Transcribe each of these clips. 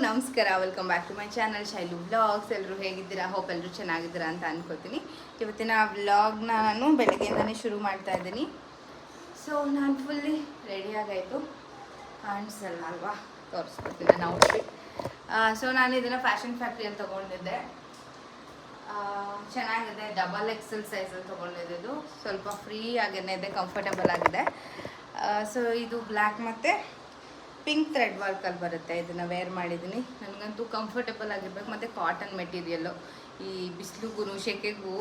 ನಮಸ್ಕಾರ welcome back to my channel Shailu vlogs ಎಲ್ಲರೂ ಹೇಗಿದ್ದೀರಾ? ಹೋಪ್ ಎಲ್ಲರೂ ಚೆನ್ನಾಗಿದ್ದೀರಾ ಅಂತ ಅನ್ಕೋತೀನಿ. ಇವತ್ತಿನ ವ್ಲಾಗ್ನ ನಾನು ಬೆಳಗ್ಗೆಯಿಂದನೇ ಶುರು ಮಾಡ್ತಾ ಇದ್ದೀನಿ. ಸೊ ನಾನು ಫುಲ್ಲಿ ರೆಡಿಯಾಗಾಯಿತು ಕಾಣಿಸಲ್ಲ ಅಲ್ವಾ ತೋರಿಸ್ಕೊಡ್ತೀನಿ ನಾನು ಔಟ್ಫಿಟ್ ಸೊ ನಾನು ಇದನ್ನು ಫ್ಯಾಷನ್ ಫ್ಯಾಕ್ಟ್ರಿಯಲ್ಲಿ ತೊಗೊಂಡಿದ್ದೆ. ಚೆನ್ನಾಗಿದೆ ಡಬಲ್ ಎಕ್ಸೆಲ್ ಸೈಜಲ್ಲಿ ತೊಗೊಂಡಿದ್ದು ಸ್ವಲ್ಪ ಫ್ರೀ ಆಗೇನೆ ಇದೆ ಕಂಫರ್ಟಬಲ್ ಆಗಿದೆ. ಸೊ ಇದು ಬ್ಲ್ಯಾಕ್ ಮತ್ತು ಪಿಂಕ್ ಥ್ರೆಡ್ ವರ್ಕಲ್ಲಿ ಬರುತ್ತೆ ಇದನ್ನು ವೇರ್ ಮಾಡಿದ್ದೀನಿ ನನಗಂತೂ ಕಂಫರ್ಟೇಬಲ್ ಆಗಿರ್ಬೇಕು. ಮತ್ತು ಕಾಟನ್ ಮೆಟೀರಿಯಲ್ಲು ಈ ಬಿಸಿಲುಗೂ ಶೆಕೆಗೂ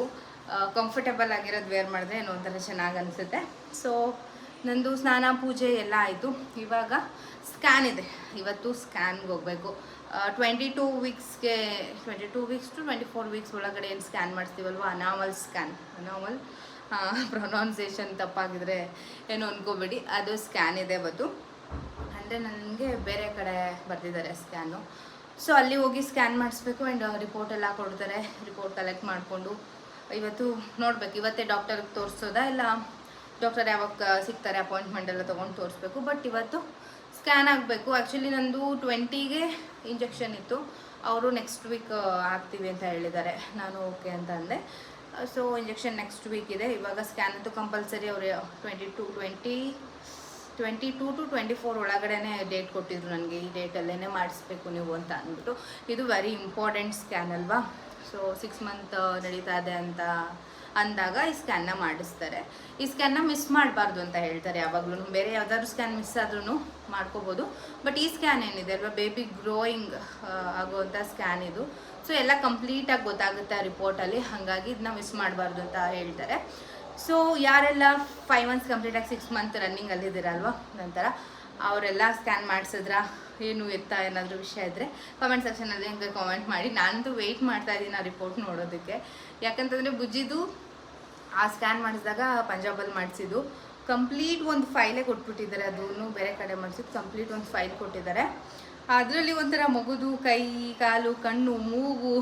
ಕಂಫರ್ಟೇಬಲ್ ಆಗಿರೋದು ವೇರ್ ಮಾಡಿದ್ರೆ ಏನೋ ಒಂಥರ ಚೆನ್ನಾಗಿ ಅನಿಸುತ್ತೆ. ಸೊ ನಂದು ಸ್ನಾನ, ಪೂಜೆ ಎಲ್ಲ ಆಯಿತು. ಇವಾಗ ಸ್ಕ್ಯಾನ್ ಇದೆ. ಇವತ್ತು ಸ್ಕ್ಯಾನ್ಗೆ ಹೋಗಬೇಕು. Twenty two ವೀಕ್ಸ್ಗೆ twenty two weeks to twenty four weeks ಒಳಗಡೆ ಏನು ಸ್ಕ್ಯಾನ್ ಮಾಡಿಸ್ತೀವಲ್ವ ಅನಾಮಲ್ ಸ್ಕ್ಯಾನ್ ಅನಾಮಲ್ ಪ್ರೊನೌನ್ಸೇಷನ್ ತಪ್ಪಾಗಿದ್ರೆ ಏನು ಅನ್ಕೋಬೇಡಿ. ಅದು ಸ್ಕ್ಯಾನ್ ಇದೆ ಇವತ್ತು ನನಗೆ ಬೇರೆ ಕಡೆ ಬರ್ತಿದ್ದಾರೆ ಸ್ಕ್ಯಾನು. ಸೊ ಅಲ್ಲಿ ಹೋಗಿ ಸ್ಕ್ಯಾನ್ ಮಾಡಿಸ್ಬೇಕು ಆ್ಯಂಡ್ ರಿಪೋರ್ಟ್ ಎಲ್ಲ ಕೊಡ್ತಾರೆ. ರಿಪೋರ್ಟ್ ಕಲೆಕ್ಟ್ ಮಾಡಿಕೊಂಡು, ಇವತ್ತು ನೋಡ್ಬೇಕು. ಇವತ್ತೇ ಡಾಕ್ಟರ್ಗೆ ತೋರಿಸೋದಾ ಇಲ್ಲ ಡಾಕ್ಟರ್ ಯಾವಾಗ ಸಿಗ್ತಾರೆ ಅಪಾಯಿಂಟ್ಮೆಂಟ್ ಎಲ್ಲ ತೊಗೊಂಡು ತೋರಿಸ್ಬೇಕು. ಬಟ್ ಇವತ್ತು ಸ್ಕ್ಯಾನ್ ಆಗಬೇಕು. ಆ್ಯಕ್ಚುಲಿ ನಂದು ಟ್ವೆಂಟಿಗೆ ಇಂಜೆಕ್ಷನ್ ಇತ್ತು. ಅವರು ನೆಕ್ಸ್ಟ್ ವೀಕ್ ಆಗ್ತೀವಿ ಅಂತ ಹೇಳಿದ್ದಾರೆ. ನಾನು ಓಕೆ ಅಂತ ಅಂದೆ. ಸೊ ಇಂಜೆಕ್ಷನ್ ನೆಕ್ಸ್ಟ್ ವೀಕ್ ಇದೆ. ಇವಾಗ ಸ್ಕ್ಯಾನ್ ಅಂತೂ ಕಂಪಲ್ಸರಿ ಅವರು twenty two twenty twenty two to twenty four ಒಳಗಡೆ ಡೇಟ್ ಕೊಟ್ಟಿದ್ರು ನನಗೆ. ಈ ಡೇಟಲ್ಲೇ ಮಾಡಿಸ್ಬೇಕು ನೀವು ಅಂತ ಅಂದ್ಬಿಟ್ಟು. ಇದು ವೆರಿ ಇಂಪಾರ್ಟೆಂಟ್ ಸ್ಕ್ಯಾನ್ ಅಲ್ವಾ? ಸೊ ಸಿಕ್ಸ್ ಮಂತ್ ನಡೀತಾ ಇದೆ ಅಂತ ಅಂದಾಗ ಈ ಸ್ಕ್ಯಾನ್ನ ಮಾಡಿಸ್ತಾರೆ. ಈ ಸ್ಕ್ಯಾನ್ನ ಮಿಸ್ ಮಾಡಬಾರ್ದು ಅಂತ ಹೇಳ್ತಾರೆ ಯಾವಾಗಲೂ. ಬೇರೆ ಯಾವ್ದಾದ್ರು ಸ್ಕ್ಯಾನ್ ಮಿಸ್ ಆದ್ರೂ ಮಾಡ್ಕೋಬೋದು. ಬಟ್ ಈ ಸ್ಕ್ಯಾನ್ ಏನಿದೆ ಅಲ್ವಾ? ಬೇಬಿ ಗ್ರೋಯಿಂಗ್ ಆಗುವಂಥ ಸ್ಕ್ಯಾನ್ ಇದು. ಸೊ ಎಲ್ಲ ಕಂಪ್ಲೀಟಾಗಿ ಗೊತ್ತಾಗುತ್ತೆ ಆ ರಿಪೋರ್ಟಲ್ಲಿ ಹಾಗಾಗಿ ಇದನ್ನ ಮಿಸ್ ಮಾಡಬಾರ್ದು ಅಂತ ಹೇಳ್ತಾರೆ. ಸೊ ಯಾರೆಲ್ಲ ಫೈವ್ ಮಂತ್ಸ್ ಕಂಪ್ಲೀಟಾಗಿ ಸಿಕ್ಸ್ ಮಂತ್ ರನ್ನಿಂಗ್ ಅಲ್ಲಿದ್ದೀರಲ್ವಾ ನಂತರ ಅವರೆಲ್ಲ ಸ್ಕ್ಯಾನ್ ಮಾಡಿಸಿದ್ರ, ಏನು ಎತ್ತ ಏನಾದರೂ ವಿಷಯ ಇದ್ದರೆ ಕಮೆಂಟ್ ಸೆಕ್ಷನಲ್ಲಿ ಹಂಗೆ ಕಾಮೆಂಟ್ ಮಾಡಿ. ನಾನಂತೂ ವೆಯ್ಟ್ ಮಾಡ್ತಾ ಇದ್ದೀನಿ ಆ ರಿಪೋರ್ಟ್ ನೋಡೋದಕ್ಕೆ. ಯಾಕಂತಂದರೆ ಬುಜ್ಜಿದು ಆ ಸ್ಕ್ಯಾನ್ ಮಾಡಿಸಿದಾಗ ಪಂಜಾಬಲ್ಲಿ ಮಾಡಿಸಿದ್ದು. ಕಂಪ್ಲೀಟ್ ಒಂದು ಫೈಲೇ ಕೊಟ್ಬಿಟ್ಟಿದ್ದಾರೆ ಅದನ್ನು ಬೇರೆ ಕಡೆ ಮಾಡಿಸಿದ್ದು. ಕಂಪ್ಲೀಟ್ ಒಂದು ಫೈಲ್ ಕೊಟ್ಟಿದ್ದಾರೆ. ಅದರಲ್ಲಿ ಒಂಥರ ಮಗುದು ಕೈ, ಕಾಲು, ಕಣ್ಣು, ಮೂಗು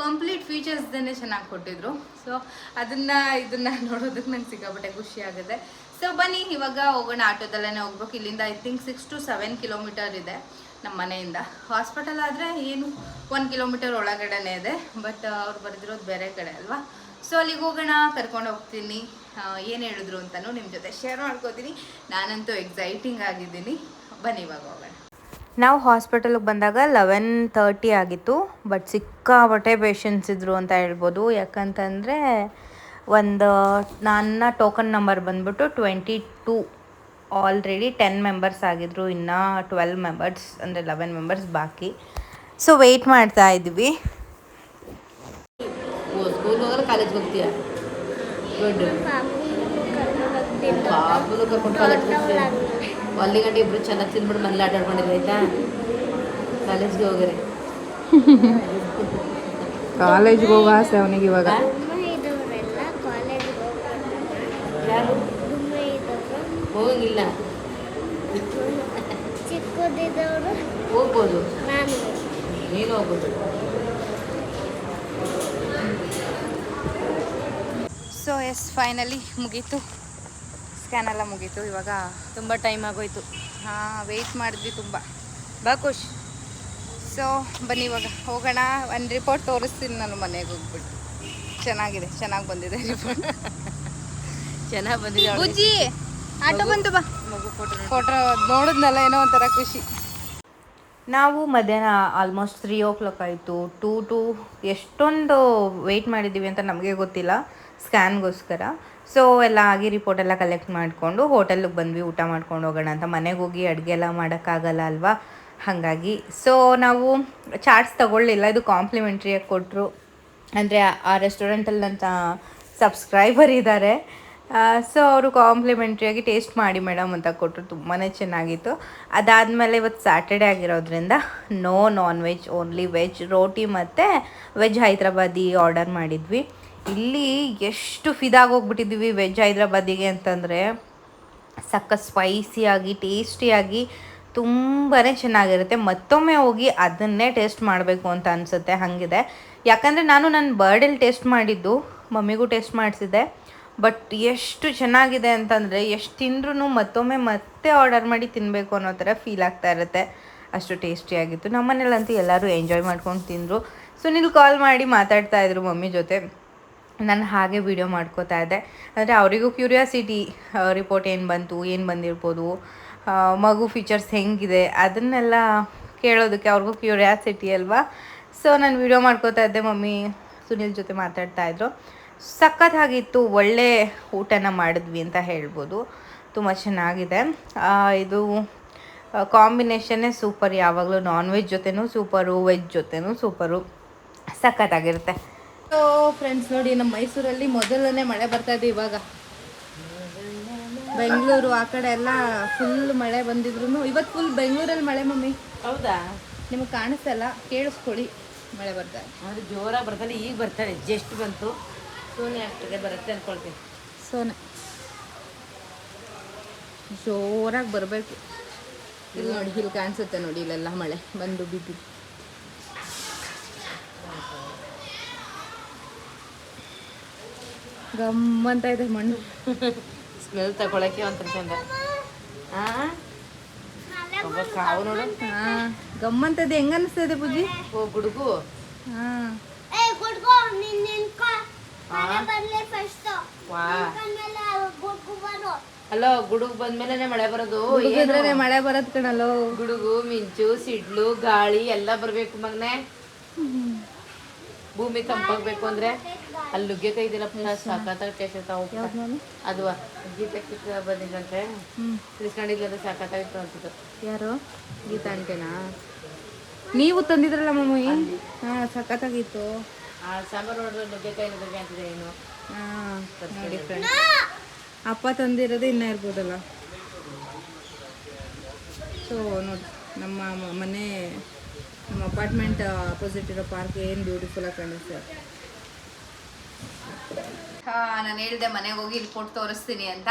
ಕಂಪ್ಲೀಟ್ ಫೀಚರ್ಸ್ದನ್ನೇ ಚೆನ್ನಾಗಿ ಕೊಟ್ಟಿದ್ರು. ಸೊ ಅದನ್ನು ಇದನ್ನು ನೋಡೋದಕ್ಕೆ ನಂಗೆ ಸಿಕ್ಕಾಪಟ್ಟೆ ಖುಷಿ ಆಗುತ್ತೆ. ಸೊ ಬನ್ನಿ, ಇವಾಗ ಹೋಗೋಣ. ಆಟೋದಲ್ಲೇ ಹೋಗ್ಬೇಕು. ಇಲ್ಲಿಂದ I think six to seven kilometer ಇದೆ ನಮ್ಮ ಮನೆಯಿಂದ. ಹಾಸ್ಪಿಟಲ್ ಆದರೆ ಏನು ಒನ್ ಕಿಲೋಮೀಟರ್ ಒಳಗಡೆನೇ ಇದೆ. ಬಟ್ ಅವ್ರು ಬರೆದಿರೋದು ಬೇರೆ ಕಡೆ ಅಲ್ವಾ? ಸೊ ಅಲ್ಲಿಗೆ ಹೋಗೋಣ. ಕರ್ಕೊಂಡು ಹೋಗ್ತೀನಿ. ಏನು ಹೇಳಿದ್ರು ಅಂತಲೂ ನಿಮ್ಮ ಜೊತೆ ಶೇರ್ ಮಾಡ್ಕೋತೀನಿ. ನಾನಂತೂ ಎಕ್ಸೈಟಿಂಗ್ ಆಗಿದ್ದೀನಿ. ಬನ್ನಿ, ಇವಾಗ ಹೋಗೋಣ. ನಾವು ಹಾಸ್ಪಿಟಲ್ಗೆ ಬಂದಾಗ ಲೆವೆನ್ ತರ್ಟಿ ಆಗಿತ್ತು ಬಟ್ ಸಿಕ್ಕಾಪಟ್ಟೆ ಪೇಷಂಟ್ಸ್ ಇದ್ದರು ಅಂತ ಹೇಳ್ಬೋದು. ಯಾಕಂತಂದರೆ ಒಂದು ನನ್ನ ಟೋಕನ್ ನಂಬರ್ ಬಂದ್ಬಿಟ್ಟು twenty two already ten members ಆಗಿದ್ರು ಇನ್ನು ಟ್ವೆಲ್ ಮೆಂಬರ್ಸ್ ಅಂದರೆ ಲೆವೆನ್ ಮೆಂಬರ್ಸ್ ಬಾಕಿ. ಸೊ ವೆಯ್ಟ್ ಮಾಡ್ತಾ ಇದ್ವಿ. ಕಾಲೇಜ್ ಹೋಗ್ತೀಯ? ಗುಡ್ ಅಲ್ಲಿ ಗಂಟೆ ಇಬ್ರು ಚೆನ್ನಾಗಿ ತಿಂದ್ಬಿಟ್ಟು ಮನೇಲಿ ಆಟ ಆಡ್ಕೊಂಡಿರಿ ಆಯ್ತಾ? ಕಾಲೇಜ್ಗೆ ಹೋಗ್ರಿ. ಕಾಲೇಜ್ಗೆ ಹೋಗ ಆಸೆ ಅವನಿಗೆ ಇವಾಗ. ಹೋಗಿಲ್ಲ ಚಿಕ್ಕದಿದ್ದವರು. ಹೋಗ್ಬೋದು. ನಾನು. ನೀನು ಹೋಗ್ಬೋದು. ಸೊ ಎಸ್ ಫೈನಲಿ ಮುಗೀತು. ಸ್ಕ್ಯಾನ್ ಎಲ್ಲ ಮುಗೀತು ಇವಾಗ ತುಂಬ ಟೈಮ್ ಆಗೋಯ್ತು. ಹಾಂ ವೆಯ್ಟ್ ಮಾಡಿದ್ವಿ ತುಂಬ. ಬಾ ಖುಷ್. ಸೊ ಬನ್ನಿ ಇವಾಗ ಹೋಗೋಣ. ಒಂದು ರಿಪೋರ್ಟ್ ತೋರಿಸ್ತೀನಿ ನಾನು ಮನೆಗೆ ಹೋಗ್ಬಿಟ್ಟು. ಚೆನ್ನಾಗಿದೆ ಚೆನ್ನಾಗಿ ಬಂದಿದೆ ರಿಪೋರ್ಟ್ ಚೆನ್ನಾಗಿ ಬಂದಿದೆ. ಬುಜ್ಜಿ ಆಟೋ ಬಂತು ಬಾ. ಮಗು ಫೋಟೋ ಫೋಟೋ ನೋಡಿದ್ನಲ್ಲ ಏನೋ ಒಂಥರ ಖುಷಿ. ನಾವು ಮಧ್ಯಾಹ್ನ ಆಲ್ಮೋಸ್ಟ್ ತ್ರೀ ಓ ಕ್ಲಾಕ್ ಆಯಿತು. ಟೂ ಟು ಎಷ್ಟೊಂದು ವೆಯ್ಟ್ ಮಾಡಿದ್ದೀವಿ ಅಂತ ನಮಗೆ ಗೊತ್ತಿಲ್ಲ. ಸ್ಕ್ಯಾನ್ಗೋಸ್ಕರ ಸೊ ಎಲ್ಲ ಆಗಿ ರಿಪೋರ್ಟ್ ಎಲ್ಲ ಕಲೆಕ್ಟ್ ಮಾಡಿಕೊಂಡು ಹೋಟೆಲ್ಗೆ ಬಂದ್ವಿ, ಊಟ ಮಾಡ್ಕೊಂಡು ಹೋಗೋಣ ಅಂತ. ಮನೆಗೆ ಹೋಗಿ ಅಡುಗೆ ಎಲ್ಲ ಮಾಡೋಕ್ಕಾಗಲ್ಲ ಅಲ್ವಾ? ಹಾಗಾಗಿ ಸೊ ನಾವು ಚಾಟ್ಸ್ ತೊಗೊಳ್ಳಿಲ್ಲ. ಇದು ಕಾಂಪ್ಲಿಮೆಂಟ್ರಿಯಾಗಿ ಕೊಟ್ಟರು ಅಂದರೆ ಆ ರೆಸ್ಟೋರೆಂಟಲ್ಲಿ ನಂತ ಸಬ್ಸ್ಕ್ರೈಬರ್ ಇದ್ದಾರೆ ಸೊ ಅವರು ಕಾಂಪ್ಲಿಮೆಂಟ್ರಿಯಾಗಿ ಟೇಸ್ಟ್ ಮಾಡಿ ಮೇಡಮ್ ಅಂತ ಕೊಟ್ಟರು ತುಂಬಾ ಚೆನ್ನಾಗಿತ್ತು. ಅದಾದಮೇಲೆ ಇವತ್ತು ಸ್ಯಾಟರ್ಡೇ ಆಗಿರೋದ್ರಿಂದ no non veg only veg roti ಮತ್ತು ವೆಜ್ ಹೈದ್ರಾಬಾದಿ ಆರ್ಡರ್ ಮಾಡಿದ್ವಿ. ಇಲ್ಲಿ ಎಷ್ಟು ಫಿದಾಗಿ ಹೋಗ್ಬಿಟ್ಟಿದ್ವಿ ವೆಜ್ ಹೈದ್ರಾಬಾದಿಗೆ ಅಂತಂದರೆ. ಸಕ್ಕ ಸ್ಪೈಸಿಯಾಗಿ, ಟೇಸ್ಟಿಯಾಗಿ ತುಂಬಾ ಚೆನ್ನಾಗಿರುತ್ತೆ. ಮತ್ತೊಮ್ಮೆ ಹೋಗಿ ಅದನ್ನೇ ಟೇಸ್ಟ್ ಮಾಡಬೇಕು ಅಂತ ಅನಿಸುತ್ತೆ, ಹಾಗಿದೆ. ಯಾಕಂದರೆ ನಾನು ನನ್ನ ಬರ್ಡೇಲಿ ಟೇಸ್ಟ್ ಮಾಡಿದ್ದು, ಮಮ್ಮಿಗೂ ಟೇಸ್ಟ್ ಮಾಡಿಸಿದ್ದೆ. ಬಟ್ ಎಷ್ಟು ಚೆನ್ನಾಗಿದೆ ಅಂತಂದರೆ, ಎಷ್ಟು ತಿಂದ್ರೂ ಮತ್ತೊಮ್ಮೆ ಮತ್ತೆ ಆರ್ಡರ್ ಮಾಡಿ ತಿನ್ನಬೇಕು ಅನ್ನೋ ಥರ ಫೀಲ್ ಆಗ್ತಾ ಇರುತ್ತೆ. ಅಷ್ಟು ಟೇಸ್ಟಿಯಾಗಿತ್ತು. ನಮ್ಮನೇಲಂತೂ ಎಲ್ಲರೂ ಎಂಜಾಯ್ ಮಾಡ್ಕೊಂಡು ತಿಂದರು. ಸುನಿಲ್ ಕಾಲ್ ಮಾಡಿ ಮಾತಾಡ್ತಾ ಇದ್ರು ಮಮ್ಮಿ ಜೊತೆ. ನಾನು ಹಾಗೆ ವಿಡಿಯೋ ಮಾಡ್ಕೋತಾ ಇದ್ದೆ. ಅಂದರೆ ಅವರಿಗೂ ಕ್ಯೂರಿಯಾಸಿಟಿ ರಿಪೋರ್ಟ್ ಏನು ಬಂತು, ಏನು ಬಂದಿರ್ಬೋದು ಮಗು ಫೀಚರ್ಸ್ ಹೆಂಗಿದೆ, ಅದನ್ನೆಲ್ಲ ಕೇಳೋದಕ್ಕೆ ಅವ್ರಿಗೂ ಕ್ಯೂರಿಯಾಸಿಟಿ ಅಲ್ವಾ? ಸೊ ನಾನು ವಿಡಿಯೋ ಮಾಡ್ಕೋತಾ ಇದ್ದೆ, ಮಮ್ಮಿ ಸುನಿಲ್ ಜೊತೆ ಮಾತಾಡ್ತಾ ಇದ್ರು. ಸಖತ್ತಾಗಿತ್ತು, ಒಳ್ಳೆ ಊಟನ ಮಾಡಿದ್ವಿ ಅಂತ ಹೇಳ್ಬೋದು. ತುಂಬ ಚೆನ್ನಾಗಿದೆ. ಇದು ಕಾಂಬಿನೇಷನ್ನೇ ಸೂಪರ್ ಯಾವಾಗಲೂ ನಾನ್ ವೆಜ್ ಜೊತೆನೂ ಸೂಪರು ವೆಜ್ ಜೊತೆನೂ ಸೂಪರು ಸಖತ್ತಾಗಿರುತ್ತೆ. ಸೊ ಫ್ರೆಂಡ್ಸ್ ನೋಡಿ ನಮ್ಮ ಮೈಸೂರಲ್ಲಿ ಮೊದಲನೇ ಮಳೆ ಬರ್ತಾ ಇದೆ ಇವಾಗ. ಬೆಂಗಳೂರು ಆ ಕಡೆ ಎಲ್ಲ ಫುಲ್ ಮಳೆ ಬಂದಿದ್ರು ಇವತ್ತು ಫುಲ್ ಬೆಂಗಳೂರಲ್ಲಿ ಮಳೆ ಮಮ್ಮಿ. ಹೌದಾ? ನಿಮಗೆ ಕಾಣಿಸಲ್ಲ ಕೇಳಿಸ್ಕೊಳ್ಳಿ. ಮಳೆ ಬರ್ತಾ ಇದೆ. ಜೋರಾಗಿ ಬರ್ತಾನೆ ಈಗ ಬರ್ತಾನೆ ಜಸ್ಟ್ ಬಂತು. ಸೋನೆ ಆಗ್ತದೆ ಬರುತ್ತೆ ಅನ್ಕೊಳ್ತೀನಿ. ಸೋನೆ. ಜೋರಾಗಿ ಬರಬೇಕು. ಇಲ್ಲಿ ನೋಡಿ ಇಲ್ಲಿ ಕಾಣಿಸುತ್ತೆ ನೋಡಿ ಇಲ್ಲೆಲ್ಲ ಮಳೆ. ಬಂದು ಬಿದ್ದು ಗಮ್ಮಂತ ಇದೆ ಮಣ್ಣು. ಸ್ಮೆಲ್ ತಗೊಳಕ್ಕೆ ಒಂಥರ ಚಂದ ಕಾವು ನೋಡು. ಹಾ ಗಮ್ಮಂತದೆ ಹೆಂಗ ಅನಿಸ್ತದೆ ಪೂಜಿ? ಓ ಗುಡುಗು. ಹಾ. ಏ ಕುಡ್ಕೋ ನಿನ್ ನಿನ್ಕೋ ಮನೆ ಬರ್ಲಿ ಫಸ್ಟ್ ವಾ. ಆಮೇಲೆ ಗುಡ್ಕು ಬರೋ. ಅಲೋ ಗುಡುಗು ಬಂದ್ಮೇಲೆ ಮಳೆ ಬರೋದು. ಹುಡುಗಿದ್ರೆ ಮಳೆ ಬರೋದ್ ಕಣಲ್ಲೋ. ಗುಡುಗು ಮಿಂಚು ಸಿಡ್ಲು ಗಾಳಿ ಎಲ್ಲ ಬರಬೇಕು ಮಗ್ನೆ. ಭೂಮಿ ತಂಪಾಗ್ಬೇಕು ಅಂದ್ರೆ? ಅಲ್ಲಿ ನುಗ್ಗೆಕಾಯಿ ಇದೆಯಲ್ಲ ಸಖತ್ತಾಗಿ ಟೇಸ್ಟ್ ಇರ್ತಾವ ಅದು ಗೀತಾ ಕಿತ್ತ ಬಂದಿದ್ದಂತೆ ತಿಳ್ಕೊಂಡಿಲ್ಲ ಅದು ಸಾಕಾತಾಗಿತ್ತು ಅಂತಿದ್ದು. ಯಾರು? ಗೀತಾ ಅಂತೇನಾ? ನೀವು ತಂದಿದ್ರಲ್ಲ ಮಮ್ಮಿ ಹಾ ಸಖತ್ತಾಗಿತ್ತು ಆ ಸಾಂಬಾರು ನೋಡಿದ್ರೆ ನುಗ್ಗೆಕಾಯಿ ನುಗ್ಗೆ ಅಂತಿದೆ ಏನು ನೋಡಿ ಫ್ರೆಂಡ್ಸ್ ಅಪ್ಪ ತಂದಿರೋದು ಇನ್ನ ಇರ್ಬೋದಲ್ಲ. ಸೊ ನೋಡಿ ನಮ್ಮ ಮನೆ ನಮ್ಮ ಅಪಾರ್ಟ್ಮೆಂಟ್ ಅಪೋಸಿಟ್ ಇರೋ ಪಾರ್ಕ್ ಏನು ಬ್ಯೂಟಿಫುಲ್ ಆಗಿ ಕಾಣಿಸ್ತೆ ನಾನು ಹೇಳಿದೆ ಮನೆಗೆ ಹೋಗಿ ರಿಪೋರ್ಟ್ ತೋರಿಸ್ತೀನಿ ಅಂತ.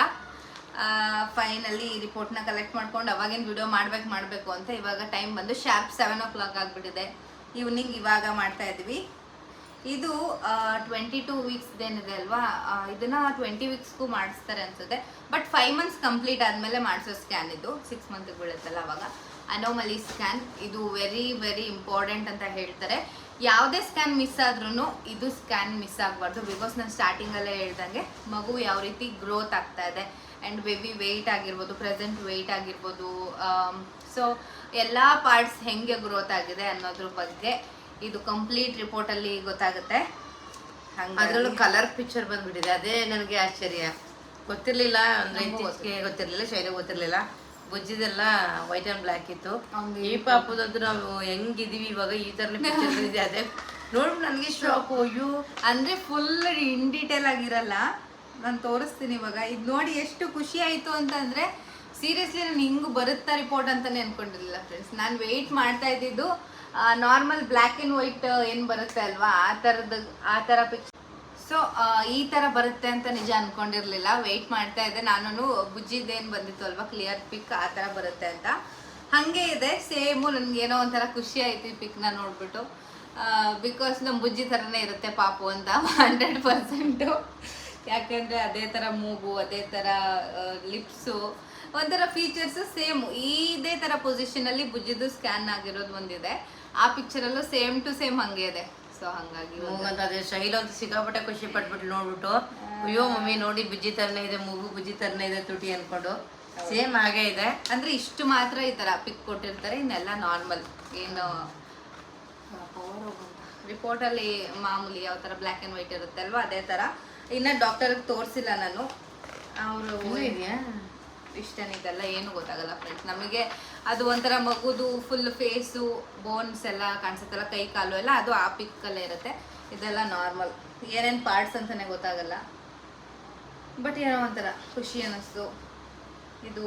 ಫೈನಲಿ ಈ ರಿಪೋರ್ಟ್ನ ಕಲೆಕ್ಟ್ ಮಾಡ್ಕೊಂಡು ಅವಾಗಿನ ವಿಡಿಯೋ ಮಾಡ್ಬೇಕು ಮಾಡಬೇಕು ಅಂತ ಇವಾಗ ಟೈಮ್ ಬಂದು ಶಾರ್ಪ್ ಸೆವೆನ್ ಓ ಕ್ಲಾಕ್ ಆಗಿಬಿಟ್ಟಿದೆ. ಈವ್ನಿಂಗ್ ಇವಾಗ ಮಾಡ್ತಾ ಇದ್ವಿ. ಇದು ಟ್ವೆಂಟಿ ಟೂ ವೀಕ್ಸ್ ಏನಿದೆ ಅಲ್ವಾ? ಇದನ್ನ ಟ್ವೆಂಟಿ ವೀಕ್ಸ್ಗೂ ಮಾಡಿಸ್ತಾರೆ ಅನ್ಸುತ್ತೆ. ಬಟ್ ಫೈವ್ ಮಂತ್ಸ್ ಕಂಪ್ಲೀಟ್ ಆದಮೇಲೆ ಮಾಡಿಸೋ ಸ್ಕ್ಯಾನ್ ಇದು. ಸಿಕ್ಸ್ ಮಂತ್ಗೆ ಬೀಳುತ್ತಲ್ಲ ಅವಾಗ. ಅನೋಮಲಿ ಸ್ಕ್ಯಾನ್ ಇದು ವೆರಿ ವೆರಿ ಇಂಪಾರ್ಟೆಂಟ್ ಅಂತ ಹೇಳ್ತಾರೆ. ಯಾವುದೇ ಸ್ಕ್ಯಾನ್ ಮಿಸ್ ಆದ್ರೂ ಇದು ಸ್ಕ್ಯಾನ್ ಮಿಸ್ ಆಗಬಾರ್ದು. ಬಿಕಾಸ್ ನಾನು ಸ್ಟಾರ್ಟಿಂಗಲ್ಲೇ ಹೇಳ್ದಂಗೆ ಮಗು ಯಾವ ರೀತಿ ಗ್ರೋತ್ ಆಗ್ತಾ ಇದೆ. ಆ್ಯಂಡ್ ಬೇಬಿ ವೆಯ್ಟ್ ಆಗಿರ್ಬೋದು ಪ್ರೆಸೆಂಟ್ ವೆಯ್ಟ್ ಆಗಿರ್ಬೋದು ಸೊ ಎಲ್ಲ ಪಾರ್ಟ್ಸ್ ಹೆಂಗೆ ಗ್ರೋತ್ ಆಗಿದೆ ಅನ್ನೋದ್ರ ಬಗ್ಗೆ ಇದು ಕಂಪ್ಲೀಟ್ ರಿಪೋರ್ಟಲ್ಲಿ ಗೊತ್ತಾಗುತ್ತೆ. ಅದರಲ್ಲೂ ಕಲರ್ ಪಿಕ್ಚರ್ ಬಂದ್ಬಿಟ್ಟಿದೆ. ಅದೇ ನನಗೆ ಆಶ್ಚರ್ಯ. ಗೊತ್ತಿರಲಿಲ್ಲ ಅಂದರೆ ಗೊತ್ತಿರಲಿಲ್ಲ ಗೊತ್ತಿರ್ಲಿಲ್ಲ ಶೈಲಿ ಗೊತ್ತಿರ್ಲಿಲ್ಲ. ಬುಜ್ಜಿದೆಲ್ಲ ವೈಟ್ ಅಂಡ್ ಬ್ಲ್ಯಾಕ್ ಇತ್ತು. ಈ ಪಾಪದಂತೂ ನಾವು ಹೆಂಗಿದೀವಿ ಇವಾಗ ಈ ಥರ ಪಿಕ್ಚರ್ ಇದೆ ಅದೇ. ನೋಡ್ಬಿಟ್ಟು ನನಗೆ ಶಾಕ್ ಅಯ್ಯೋ. ಅಂದ್ರೆ ಫುಲ್ ಇನ್ ಡೀಟೇಲ್ ಆಗಿರಲ್ಲ. ನಾನು ತೋರಿಸ್ತೀನಿ ಇವಾಗ. ಇದು ನೋಡಿ ಎಷ್ಟು ಖುಷಿ ಆಯಿತು ಅಂತಂದ್ರೆ ಸೀರಿಯಸ್ಲಿ ನಾನು ಹಿಂಗೆ ಬರುತ್ತಾ ರಿಪೋರ್ಟ್ ಅಂತಾನೆ ಅನ್ಕೊಂಡಿರ್ಲಿಲ್ಲ ಫ್ರೆಂಡ್ಸ್ ನಾನು ವೆಯ್ಟ್ ಮಾಡ್ತಾ ಇದ್ದಿದ್ದು ನಾರ್ಮಲ್ ಬ್ಲ್ಯಾಕ್ ಆ್ಯಂಡ್ ವೈಟ್ ಏನು ಬರುತ್ತೆ ಅಲ್ವಾ? ಆ ಥರದ ಆ ಥರ ಪಿಕ್ಚರ್ ಸೊ ಈ ಥರ ಬರುತ್ತೆ ಅಂತ ನಿಜ ಅನ್ಕೊಂಡಿರ್ಲಿಲ್ಲ. ವೆಯ್ಟ್ ಮಾಡ್ತಾ ಇದ್ದೆ. ನಾನು ಬುಜ್ಜಿದ್ದೇನು ಬಂದಿತ್ತು ಅಲ್ವಾ? ಕ್ಲಿಯರ್ ಪಿಕ್ ಆ ಥರ ಬರುತ್ತೆ ಅಂತ. ಹಾಗೆ ಇದೆ. ಸೇಮು ನನಗೇನೋ ಒಂಥರ ಖುಷಿ ಆಯ್ತು ಈ ಪಿಕ್ನ ನೋಡ್ಬಿಟ್ಟು. ಬಿಕಾಸ್ ನಮ್ಮ ಬುಜ್ಜಿ ಥರನೇ ಇರುತ್ತೆ ಪಾಪು ಅಂತ. Hundred percent. ಯಾಕಂದರೆ ಅದೇ ಥರ ಮೂಗು, ಅದೇ ಥರ ಲಿಪ್ಸು ಒಂಥರ ಫೀಚರ್ಸು ಸೇಮ್ ಇದೇ ಥರ ಪೊಸಿಷನಲ್ಲಿ ಬುಜ್ಜಿದು ಸ್ಕ್ಯಾನ್ ಆಗಿರೋದು ಒಂದಿದೆ. ಆ ಪಿಕ್ಚರಲ್ಲೂ ಸೇಮ್ ಟು ಸೇಮ್ ಹಂಗೆ ಇದೆ. ಸೊ ಹಾಗಾಗಿ ಮೂಗಂತ ಅದೇ ಸಿಕ್ಕಾಪಟ್ಟೆ ಖುಷಿ ಪಟ್ಬಿಟ್ಟು ನೋಡ್ಬಿಟ್ಟು ಅಯ್ಯೋ ಮಮ್ಮಿ ನೋಡಿ ಬುಜ್ಜಿ ತರನೇ ಇದೆ ಮೂಗು ಬುಜ್ಜಿ ತರನೇ ಇದೆ ತುಟಿ ಅನ್ಕೊಂಡು. ಸೇಮ್ ಹಾಗೆ ಇದೆ. ಅಂದ್ರೆ ಇಷ್ಟು ಮಾತ್ರ ಈ ತರ ಪಿಕ್ ಕೊಟ್ಟಿರ್ತಾರೆ ಇನ್ನೆಲ್ಲ ನಾರ್ಮಲ್. ಏನು ರಿಪೋರ್ಟಲ್ಲಿ ಮಾಮೂಲಿ ಯಾವ ಥರ ಬ್ಲ್ಯಾಕ್ ಆ್ಯಂಡ್ ವೈಟ್ ಇರುತ್ತೆ ಅಲ್ವಾ ಅದೇ ಥರ ಇನ್ನು ಡಾಕ್ಟರ್ ತೋರಿಸಿಲ್ಲ ನಾನು. ಅವರು ಇನ್ನೂ ಇದೆಯಾ ಇಷ್ಟನಿದೆಲ್ಲ ಏನು ಗೊತ್ತಾಗಲ್ಲ ಫ್ರೆಂಡ್ಸ್ ನಮಗೆ ಅದು ಒಂಥರ ಮಗುದು ಫುಲ್ ಫೇಸು ಬೋನ್ಸ್ ಎಲ್ಲ ಕಾಣಿಸುತ್ತಲ್ಲ, ಕೈ ಕಾಲು ಎಲ್ಲ, ಅದು ಆ ಪಿಕ್ಕಲ್ಲೇ ಇರುತ್ತೆ. ಇದೆಲ್ಲ ನಾರ್ಮಲ್ ಏನೇನು ಪಾರ್ಟ್ಸ್ ಅಂತಲೇ ಗೊತ್ತಾಗಲ್ಲ. ಬಟ್ ಏನೋ ಒಂಥರ ಖುಷಿ ಅನ್ನಿಸ್ತು. ಇದು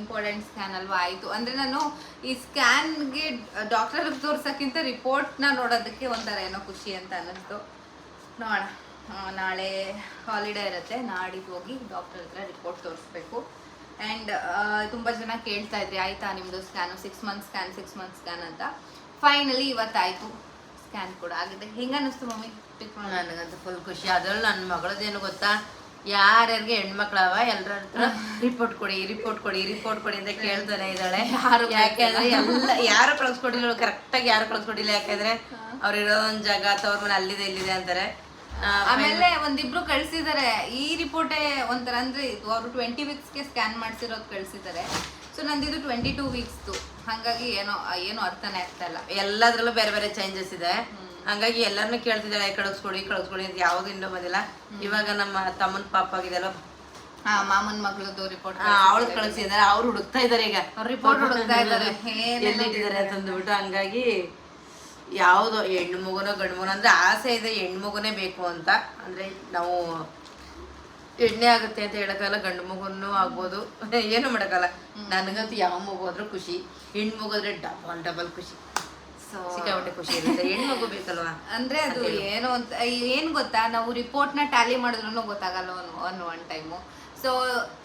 ಇಂಪಾರ್ಟೆಂಟ್ ಸ್ಕ್ಯಾನ್ ಅಲ್ವಾ ಆಯಿತು. ಅಂದರೆ ನಾನು ಈ ಸ್ಕ್ಯಾನ್ಗೆ ಡಾಕ್ಟರ್ ತೋರ್ಸೋಕ್ಕಿಂತ ರಿಪೋರ್ಟ್ನ ನೋಡೋದಕ್ಕೆ ಒಂಥರ ಏನೋ ಖುಷಿ ಅಂತ ಅನ್ನಿಸ್ತು. ನೋಡೋಣ. ನಾಳೆ ಹಾಲಿಡೇ ಇರುತ್ತೆ. ನಾಡಿಗೆ ಹೋಗಿ ಡಾಕ್ಟರ್ ಹತ್ರ ರಿಪೋರ್ಟ್ ತೋರಿಸ್ಬೇಕು. ಆ್ಯಂಡ್ ತುಂಬ ಜನ ಕೇಳ್ತಾ ಇದ್ರಿ ಆಯಿತಾ ನಿಮ್ಮದು scan six month scan six month scan ಅಂತ? ಫೈನಲಿ ಇವತ್ತಾಯಿತು ಸ್ಕ್ಯಾನ್ ಕೂಡ ಆಗಿದೆ. ಹೆಂಗೆ ಅನ್ನಿಸ್ತು ಮಮ್ಮಿ ನನಗಂತೂ ಫುಲ್ ಖುಷಿ. ಅದರಲ್ಲಿ ನನ್ನ ಮಗಳದೇನು ಗೊತ್ತಾ? ಯಾರ್ಯಾರಿಗೆ ಹೆಣ್ಮಕ್ಳವ ಎಲ್ಲರ ಹತ್ರ ರಿಪೋರ್ಟ್ ಕೊಡಿ ರಿಪೋರ್ಟ್ ಕೊಡಿ ರಿಪೋರ್ಟ್ ಕೊಡಿ ಅಂತ ಕೇಳ್ತಾನೆ ಇದ್ದಾಳೆ. ಯಾಕೆಂದ್ರೆ ಎಲ್ಲ ಯಾರು ಕಳ್ಸ್ಕೊಟ್ಟಿಲ್ಲ ಕರೆಕ್ಟಾಗಿ ಯಾರು ಕಳ್ಸ್ಕೊಟ್ಟಿಲ್ಲ ಯಾಕೆಂದ್ರೆ ಅವ್ರು ಒಂದು ಜಾಗ ತವ್ರ ಮನೆ ಅಲ್ಲಿದೆ ಇಲ್ಲಿದೆ ಅಂತಾರೆ. ಆಮೇಲೆ ಒಂದಿಬ್ರು ಕಳ್ಸಿದಾರೆ. ಈ ರಿಪೋರ್ಟೇ ಒಂಥರ ಅಂದ್ರೆ ಇದು ಅವರು ಟ್ವೆಂಟಿ ವೀಕ್ಸ್ಗೆ ಸ್ಕ್ಯಾನ್ ಮಾಡಿಸಿರೋದು ಕಳ್ಸಿದ್ದಾರೆ ಸೊ ನಂದಿದು ಟ್ವೆಂಟಿ ಟೂ ವೀಕ್ಸ್ ಹಾಗಾಗಿ ಏನೋ ಏನೋ ಅರ್ಥನೇ ಆಗ್ತಾ ಇಲ್ಲ. ಎಲ್ಲದ್ರಲ್ಲೂ ಬೇರೆ ಬೇರೆ ಚೇಂಜಸ್ ಇದೆ. ಹಂಗಾಗಿ ಎಲ್ಲರನ್ನೂ ಕೇಳ್ತಿದ್ದಾರೆ ಕಳಿಸ್ಕೊಡಿ ಕಳಿಸ್ಕೊಡಿ ಅಂತ ಯಾವ್ದು ಇನ್ನೂ ಬಂದಿಲ್ಲ. ಇವಾಗ ನಮ್ಮ ತಮ್ಮನ ಪಾಪ ಆಗಿದೆಲ್ಲ ಹಾ ಮಾಮನ್ ಮಗಳದ್ದು ರಿಪೋರ್ಟ್ ಅವಳು ಕಳಿಸಿದ್ದಾರೆ. ಅವ್ರು ಹುಡುಕ್ತಾ ಇದಾರೆ ಈಗ. ರಿಪೋರ್ಟ್ ಹುಡುಕ್ತಾ ಇದ್ದಾರೆ. ಎಲ್ಲಿಟ್ಟಿದ್ದಾರೆ ಅಂತಂದ್ಬಿಟ್ಟು ಹಂಗಾಗಿ ಯಾವ್ದು ಹೆಣ್ಣು ಮಗುನೋ ಗಂಡು ಮಗುನೋ ಅಂದ್ರೆ ಆಸೆ ಇದೆ ಹೆಣ್ಣು ಮಗುನೇ ಬೇಕು ಅಂತ. ಅಂದ್ರೆ ನಾವು ಎಣ್ಣೆ ಆಗುತ್ತೆ ಅಂತ ಹೇಳೋಕ್ಕಲ್ಲ ಗಂಡು ಮಗುನೂ ಆಗ್ಬೋದು. ಏನು ಮಾಡೋಕ್ಕಲ್ಲ ನನಗಂತೂ ಯಾವ ಮಗು ಆದ್ರೂ ಖುಷಿ. ಹೆಣ್ಣು ಮಗು ಆದ್ರೆ ಡಬಲ್ ಡಬಲ್ ಖುಷಿ. ಸಿಕ್ಕಾಪಟ್ಟೆ ಖುಷಿ ಇರುತ್ತೆ. ಹೆಣ್ಣು ಮಗು ಬೇಕಲ್ವಾ? ಅಂದ್ರೆ ಅದು ಏನು ಅಂತ ಏನ್ ಗೊತ್ತಾ? ನಾವು ರಿಪೋರ್ಟ್ನ ಟ್ಯಾಲಿ ಮಾಡಿದ್ರು ಗೊತ್ತಾಗಲ್ಲ one one one time so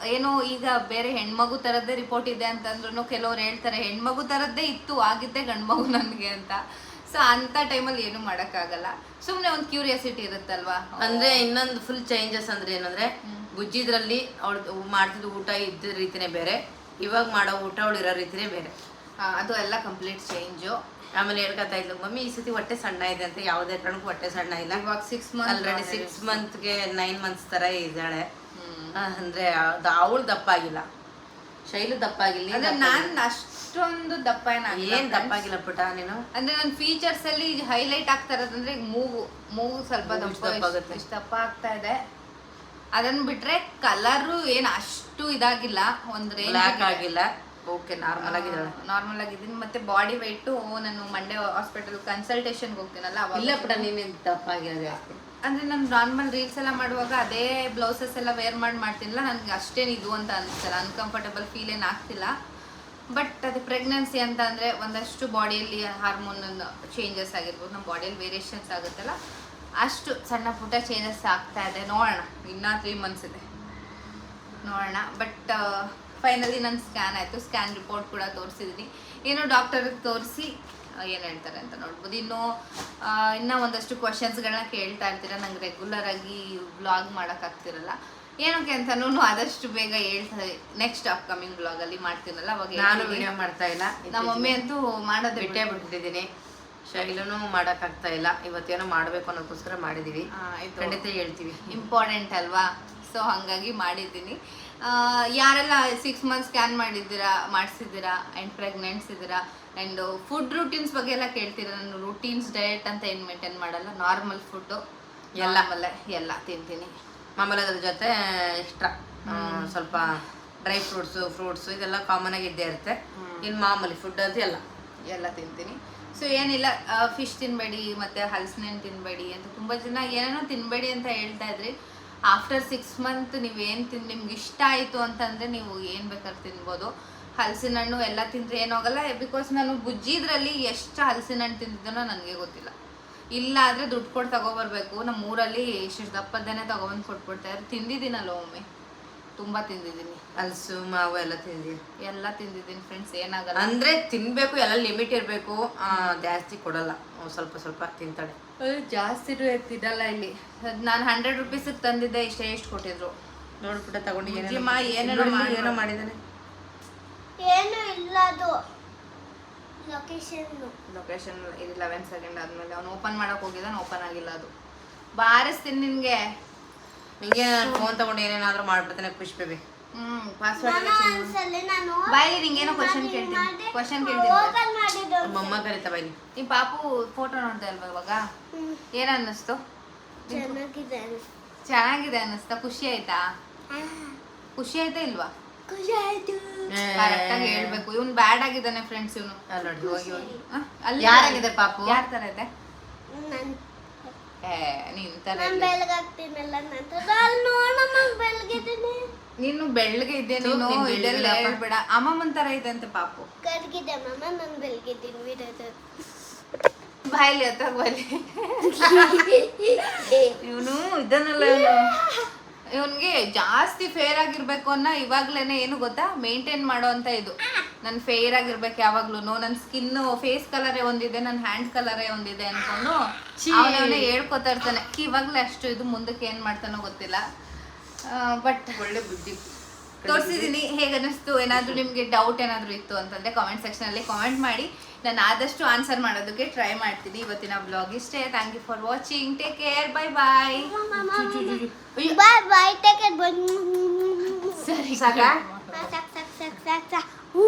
ಏನು ಈಗ ಬೇರೆ ಹೆಣ್ಮಗು ತರದ್ದೇ ರಿಪೋರ್ಟ್ ಇದೆ ಅಂತಂದ್ರೂ ಕೆಲವ್ರು ಹೇಳ್ತಾರೆ ಹೆಣ್ಮಗು ತರದ್ದೇ ಇತ್ತು ಆಗಿದ್ದೆ ಗಂಡು ಮಗು ನನಗೆ ಅಂತ. ಸೊ ಅಂತ ಟೈಮಲ್ಲಿ ಏನು ಮಾಡೋಕ್ಕಾಗಲ್ಲ. ಸುಮ್ಮನೆ ಒಂದು ಕ್ಯೂರಿಯಾಸಿಟಿ ಇರುತ್ತಲ್ವಾ? ಅಂದ್ರೆ ಇನ್ನೊಂದು ಫುಲ್ ಚೇಂಜಸ್ ಅಂದ್ರೆ ಏನಂದ್ರೆ ಬುಜ್ಜಿದ್ರಲ್ಲಿ ಅವಳು ಮಾಡ್ತಿದ್ದ ಊಟ ಇದ್ದ ರೀತಿನೇ ಬೇರೆ ಇವಾಗ ಮಾಡೋ ಊಟ ಅವಳು ಇರೋ ರೀತಿನೇ ಬೇರೆ. ಅದು ಎಲ್ಲ ಕಂಪ್ಲೀಟ್ ಚೇಂಜು ಆಮೇಲೆ ಹೇಳ್ಕೊತಾ ಇದ್ಲು ಮಮ್ಮಿ ಈ ಸತಿ ಹೊಟ್ಟೆ ಸಣ್ಣ ಇದೆ ಅಂತ ಯಾವುದೇ ಕಾರಣಕ್ಕೂ ಹೊಟ್ಟೆ ಸಣ್ಣ ಇಲ್ಲ. ಇವಾಗ ಸಿಕ್ಸ್ ಮಂತ್ ಆಲ್ರೆಡಿ ಸಿಕ್ಸ್ ಮಂತ್ಗೆ ನೈನ್ ಮಂತ್ಸ್ ಥರ ಇದ್ದಾಳೆ. ಅಂದರೆ ಅಂದ್ರೆ ಅವಳು ದಪ್ಪ ಆಗಿಲ್ಲ ಶೈಲು ದಪ್ಪ ಆಗಿಲ್ಲ ಅಂದ್ರೆ ನಾನ್ ಅಷ್ಟೊಂದು ದಪ್ಪ ಏನಾಗಿಲ್ಲ ಏನ್ ದಪ್ಪಾಗಿಲ್ಲ ಪುಟ ನೀನು? ಅಂದ್ರೆ ನನ್ನ ಫೀಚರ್ಸ್ ಅಲ್ಲಿ ಹೈಲೈಟ್ ಆಗ್ತಾ ಇರೋದಂದ್ರೆ ಈಗ ಮೂಗು ಮೂಗು ಸ್ವಲ್ಪ ದಪ್ಪ ಇಷ್ಟ್ ದಪ್ಪ ಆಗುತ್ತೆ. ಇಷ್ಟು ದಪ್ಪ ಆಗ್ತಾ ಇದೆ. ಅದನ್ನ ಬಿಟ್ರೆ ಕಲರು ಏನ್ ಅಷ್ಟು ಇದಾಗಿಲ್ಲ ಒಂದ್ ಬ್ಲ್ಯಾಕ್ ಆಗಿಲ್ಲ. ಓಕೆ ನಾರ್ಮಲ್ ಆಗಿದ್ದಾಳೆ. ನಾರ್ಮಲ್ ಆಗಿದ್ದೀನಿ. ಮತ್ತೆ ಬಾಡಿ ವೆಯ್ಟು ನಾನು ಮಂಡೇ ಹಾಸ್ಪಿಟಲ್ ಕನ್ಸಲ್ಟೇಷನ್ಗೆ ಹೋಗ್ತೀನಲ್ಲ ಇಲ್ಲ ಪುಟ ನೀನೇನ್ ದಪ್ಪ ಆಗಿರೋದು ಜಾಸ್ತಿ ಅಂದ್ರೆ ನಾನು ನಾರ್ಮಲ್ ರೀಲ್ಸ್ ಎಲ್ಲ ಮಾಡುವಾಗ ಅದೇ ಬ್ಲೌಸಸ್ ಎಲ್ಲ ವೇರ್ ಮಾಡಿ ಮಾಡ್ತೀನಿಲ್ಲ, ನನಗೆ ಅಷ್ಟೇನು ಇದು ಅಂತ ಅನಿಸ್ತಲ್ಲ ಅನ್ಕಂಫರ್ಟಬಲ್ ಫೀಲ್ ಏನು ಆಗ್ತಿಲ್ಲ. ಬಟ್ ಅದು ಪ್ರೆಗ್ನೆನ್ಸಿ ಅಂತ ಅಂದರೆ ಒಂದಷ್ಟು ಬಾಡಿಯಲ್ಲಿ ಹಾರ್ಮೋನ್ ಚೇಂಜಸ್ ಆಗಿರ್ಬೋದು. ನಮ್ಮ ಬಾಡಿಯಲ್ಲಿ ವೇರಿಯೇಷನ್ಸ್ ಆಗುತ್ತಲ್ಲ, ಅಷ್ಟು ಸಣ್ಣ ಪುಟ್ಟ ಚೇಂಜಸ್ ಆಗ್ತಾ ಇದೆ. ನೋಡೋಣ, ಇನ್ನೂ ತ್ರೀ ಮಂತ್ಸ್ ಇದೆ. ನೋಡೋಣ. ಬಟ್ ಫೈನಲಿ ನನ್ನ ಸ್ಕ್ಯಾನ್ ಆಯಿತು. ಸ್ಕ್ಯಾನ್ ರಿಪೋರ್ಟ್ ಕೂಡ ತೋರಿಸಿದ್ದೀನಿ ಏನೋ ಡಾಕ್ಟರ್ಗೆ ತೋರಿಸಿ ಏನು ಹೇಳ್ತಾರೆ ಅಂತ ನೋಡ್ಬೋದು. ಇನ್ನು ಇನ್ನೂ ಒಂದಷ್ಟು ಕ್ವಶನ್ಸ್ಗಳನ್ನ ಕೇಳ್ತಾ ಇರ್ತೀರ? ನಂಗೆ ರೆಗ್ಯುಲರ್ ಆಗಿ ಬ್ಲಾಗ್ ಮಾಡೋಕ್ಕಾಗ್ತಿರಲ್ಲ ಏನಕ್ಕೆ ಅಂತಾನು ಆದಷ್ಟು ಬೇಗ ಹೇಳ್ತಾ ನೆಕ್ಸ್ಟ್ ಅಪ್ಕಮಿಂಗ್ ಅಲ್ಲಿ ಮಾಡ್ತೀನಲ್ಲ ಅವಾಗ ನಾನು. ವಿಡಿಯೋ ಮಾಡ್ತಾ ಇಲ್ಲ. ನಮ್ಮ ಮಮ್ಮಿ ಅಂತೂ ಮಾಡೋದು ಬಿಟ್ಟೇ ಬಿಟ್ಟಿದ್ದೀನಿ ಶೈಲೂನು ಮಾಡೋಕ್ಕಾಗ್ತಾ ಇಲ್ಲ. ಇವತ್ತೇನೋ ಮಾಡಬೇಕು ಅನ್ನೋದಕ್ಕೋಸ್ಕರ ಮಾಡಿದೀವಿ. ಖಂಡಿತ ಹೇಳ್ತೀವಿ. ಇಂಪಾರ್ಟೆಂಟ್ ಅಲ್ವಾ? ಸೊ ಹಾಗಾಗಿ ಮಾಡಿದ್ದೀನಿ. ಆ, ಯಾರೆಲ್ಲ ಸಿಕ್ಸ್ ಮಂತ್ ಸ್ಕ್ಯಾನ್ ಮಾಡಿದ್ದೀರಾ ಮಾಡಿಸಿದ್ದೀರಾ ಆ್ಯಂಡ್ ಪ್ರೆಗ್ನೆಂಟ್ಸ್ ಇದ್ದೀರಾ? ಆ್ಯಂಡ್ ಫುಡ್ ರೂಟೀನ್ಸ್ ಬಗ್ಗೆ ಎಲ್ಲ ಕೇಳ್ತೀರಾ? ನಾನು ರೂಟೀನ್ಸ್ ಡಯಟ್ ಅಂತ ಏನು ಮೇಂಟೈನ್ ಮಾಡಲ್ಲ. ನಾರ್ಮಲ್ ಫುಡ್ಡು ಎಲ್ಲ. ಆಮೇಲೆ ಎಲ್ಲ ತಿಂತೀನಿ. ಮಾಮೂಲಿ ಅದ್ರ ಜೊತೆ ಎಕ್ಸ್ಟ್ರಾ ಸ್ವಲ್ಪ ಡ್ರೈ ಫ್ರೂಟ್ಸು ಫ್ರೂಟ್ಸು ಇದೆಲ್ಲ ಕಾಮನ್ ಆಗಿ ಇದ್ದೇ ಇರುತ್ತೆ. ಇನ್ನು ಮಾಮೂಲಿ ಫುಡ್ ಅದು ಎಲ್ಲ. ಎಲ್ಲ ತಿಂತೀನಿ. ಸೊ ಏನಿಲ್ಲ ಫಿಶ್ ತಿನ್ನಬೇಡಿ ಮತ್ತು ಹಲಸಿನ ಹಣ್ಣು ತಿನ್ನಬೇಡಿ ಅಂತ ತುಂಬ ಜನ ಏನೇನೋ ತಿನ್ನಬೇಡಿ ಅಂತ ಹೇಳ್ತಾ ಇದ್ರಿ. ಆಫ್ಟರ್ ಸಿಕ್ಸ್ ಮಂತ್ ನೀವೇನು ತಿನ್ ನಿಮ್ಗೆ ಇಷ್ಟ ಆಯಿತು ಅಂತಂದರೆ ನೀವು ಏನು ಬೇಕಾದ್ರೆ ತಿನ್ಬೋದು. ಹಲಸಿನ ಹಣ್ಣು ಎಲ್ಲ ತಿಂದರೆ ಏನಾಗಲ್ಲ ಬಿಕಾಸ್ ನಾನು ಬುಜ್ಜಿದ್ರಲ್ಲಿ ಎಷ್ಟು ಹಲಸಿನ ಹಣ್ಣು ತಿಂದಿದ್ದನೋ ನನಗೆ ಗೊತ್ತಿಲ್ಲ. ಇಲ್ಲ ಆದರೆ ದುಡ್ಡು ಕೊಟ್ಟು ತಗೊಬರ್ಬೇಕು. ನಮ್ಮ ಊರಲ್ಲಿ ಇಷ್ಟು ದಪ್ಪದ್ದೇನೆ ತಗೊಬಂದು ಕೊಟ್ಬಿಡ್ತಾರೆ ತಿಂದಿದ್ದೀನಲ್ಲ ಒಮ್ಮೆ. ತುಂಬ ತಿಂದಿದ್ದೀನಿ. ಹಲಸು ಮಾವು ಎಲ್ಲ ತಿಂದಿ ಎಲ್ಲ ತಿಂದಿದ್ದೀನಿ ಫ್ರೆಂಡ್ಸ್ ಏನಾಗಲ್ಲ. ಅಂದ್ರೆ ತಿನ್ಬೇಕು ಎಲ್ಲ ಲಿಮಿಟ್ ಇರಬೇಕು ಜಾಸ್ತಿ ಕೊಡಲ್ಲ. ಸ್ವಲ್ಪ ಸ್ವಲ್ಪ ತಿಂತಾಳೆ. ಜಾಸ್ತಿ ತಿನ್ನಲ್ಲ ಇಲ್ಲಿ. ನಾನು ಹಂಡ್ರೆಡ್ ರುಪೀಸಿಗೆ ತಂದಿದ್ದೆ ಇಷ್ಟೇ ಎಷ್ಟು ಕೊಟ್ಟಿದ್ರು. ನೋಡ್ಬಿಟ್ಟು ತಗೊಂಡು ಏನೇನೋ ಮಾಡಿದ್ದಾನೆ ಏನು ಇಲ್ಲ ಅದು. ಲೊಕೇಶನ್ ಲೊಕೇಶನ್ ಇದು ಲೆವೆನ್ ಸೆಕೆಂಡ್ ಆದಮೇಲೆ. ಅವ್ನು ಓಪನ್ ಮಾಡೋಕೆ ಹೋಗಿದ್ದಾನೆ ಓಪನ್ ಆಗಿಲ್ಲ ಅದು. ಬಾರಿಸ್ತೀನಿ ನಿನಗೆ. ಹಿಂಗೆ ನಾನು ಫೋನ್ ತಗೊಂಡು ಏನೇನಾದ್ರೂ ಮಾಡ್ಬಿಡ್ತೇನೆ ಖುಷಿ ಬೇಬಿ. ಹ್ಞೂ ಪಾಸ್ವರ್ಡ್ ಬಾಯಲ್ಲಿ ನಿಂಗೇನೋ ಕ್ವಶನ್ ಕೇಳ್ತೀನಿ. ಕ್ವಶನ್ ಕೇಳ್ತೀನಿ. ಮಮ್ಮ ಕರಿತಾ ಬೈಲಿ ನಿಮ್ಮ ಪಾಪು ಫೋಟೋ ನೋಡ್ತಾ ಇಲ್ವಾ ಇವಾಗ. ಏನು ಅನ್ನಿಸ್ತು? ಚೆನ್ನಾಗಿದೆ ಅನ್ನಿಸ್ತಾ? ಖುಷಿ ಆಯ್ತಾ? ಖುಷಿ ಆಯ್ತಾ ಇಲ್ವಾ? ಖುಷಿ ಆಯ್ತು. ಕರೆಕ್ಟಾಗಿ ಹೇಳ್ಬೇಕು. ಇವ್ನು ಬ್ಯಾಡ್ ಆಗಿದ್ದಾನೆ ಫ್ರೆಂಡ್ಸ್ ಇವನು. ಅಲ್ಲಿ ನೋಡಿ ಹೋಗಿ ಹೋಗಿ. ಅಲ್ಲಿ ಯಾರಾಗಿದೆ ಪಾಪು? ಯಾರ ತರ ಇದೆ? ನನ್ ಏ ನಿನ್ ತರ ನಾನು ಇಲ್ಲ. ಬೆಳಗಾಗ್ತೀನಲ್ಲ ನಂತರ ಅಲ್ಲಿ ನೋಡಮ್ಮ ಬೆಳಗಿದ್ದೀನಿ. ನೀನು ಬೆಳ್ಳಗೆ ಇದ್ದೆ ಥು, ನೀನು? ನೀನ್ ಇದೆಲ್ಲ ಬೆಳ್ಳಗಿಲ್ಲಪ್ಪ. ಹೇಳ್ಬೇಡ. ಅಮ್ಮಮ್ಮನ್ ತರ ಇದೆ ಅಂತ ಪಾಪು. ಕರ್ಗಿದೆ ಮಮ್ಮ ನಾನು ಬೆಳಗಿದ್ದೀನಿ ಬಿಡೋದು. ಬಾಯಲ್ಲಿ ಹತ್ತಾಗ ಬಾಯಲ್ಲಿ. ಇವನು ಇದನ್ನೆಲ್ಲ ಇವನು. ಇವನ್ಗೆ ಜಾಸ್ತಿ ಫೇರ್ ಆಗಿರ್ಬೇಕು ಅನ್ನೋ ಇವಾಗ್ಲೇನೆ ಏನು ಗೊತ್ತಾ? ಮೇಂಟೈನ್ ಮಾಡೋ ಅಂತ ಇದು. ನನ್ ಫೇರ್ ಆಗಿರ್ಬೇಕು ಯಾವಾಗ್ಲೂ ನನ್ನ ಸ್ಕಿನ್ ಫೇಸ್ ಕಲರೇ ಒಂದಿದೆ ನನ್ನ ಹ್ಯಾಂಡ್ ಕಲರೇ ಒಂದಿದೆ ಅನ್ಕೊಂಡು ಅವನವನೇ ಹೇಳ್ಕೊತಾ ಇರ್ತಾನೆ. ಇವಾಗ್ಲೇ ಅಷ್ಟು ಇದು ಮುಂದಕ್ಕೆ ಏನ್ ಮಾಡ್ತಾನೋ ಗೊತ್ತಿಲ್ಲ. ಬಟ್ ಒಳ್ಳೆ ಬುದ್ಧಿ. ತೋರಿಸಿದ್ದೀನಿ ಹೇಗೆ ಅನ್ನಿಸ್ತು? ಏನಾದರೂ ನಿಮಗೆ ಡೌಟ್ ಏನಾದರೂ ಇತ್ತು ಅಂತಂದರೆ ಕಾಮೆಂಟ್ ಸೆಕ್ಷನಲ್ಲಿ ಕಾಮೆಂಟ್ ಮಾಡಿ. ನಾನು ಆದಷ್ಟು ಆನ್ಸರ್ ಮಾಡೋದಕ್ಕೆ ಟ್ರೈ ಮಾಡ್ತೀನಿ ಇವತ್ತಿನ ಬ್ಲಾಗ್ ಇಷ್ಟೇ. Thank you for watching take care bye bye bye bye take care ಸರಿ ಸಾಕ ಸಾಕ್ ಸಾಕ್ ಸಾಕ್ ಸಾಕ್ ಸಾಕ್ ಹೂ